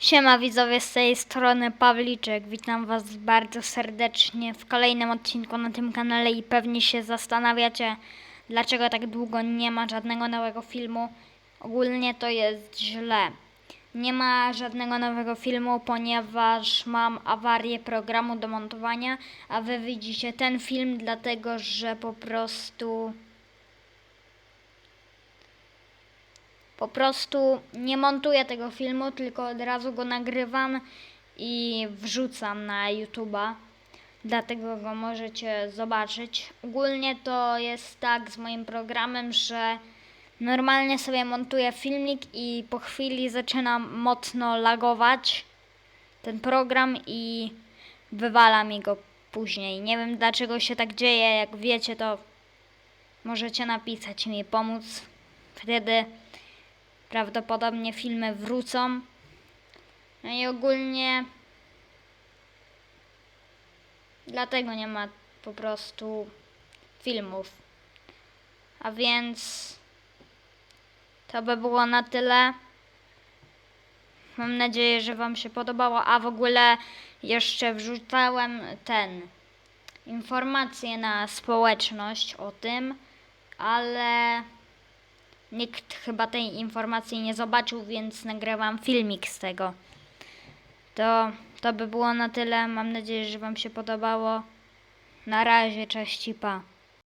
Siema widzowie z tej strony Pawliczek. Witam was bardzo serdecznie w kolejnym odcinku na tym kanale i pewnie się zastanawiacie, dlaczego tak długo nie ma żadnego nowego filmu. Ogólnie to jest źle. Nie ma żadnego nowego filmu, ponieważ mam awarię programu do montowania, a wy widzicie ten film dlatego, że po prostu Po prostu nie montuję tego filmu, tylko od razu go nagrywam i wrzucam na YouTube'a. Dlatego go możecie zobaczyć. Ogólnie to jest tak z moim programem, że normalnie sobie montuję filmik i po chwili zaczyna mocno lagować ten program i wywala mi go później. Nie wiem dlaczego się tak dzieje. Jak wiecie, to możecie napisać i mi pomóc. Wtedy prawdopodobnie filmy wrócą. No i ogólnie dlatego nie ma po prostu filmów. A więc to by było na tyle. Mam nadzieję, że Wam się podobało. A w ogóle jeszcze wrzucałem ten informacje na społeczność o tym, ale Nikt chyba tej informacji nie zobaczył, więc nagrywam filmik z tego. To, to by było na tyle. Mam nadzieję, że Wam się podobało. Na razie, cześć i pa.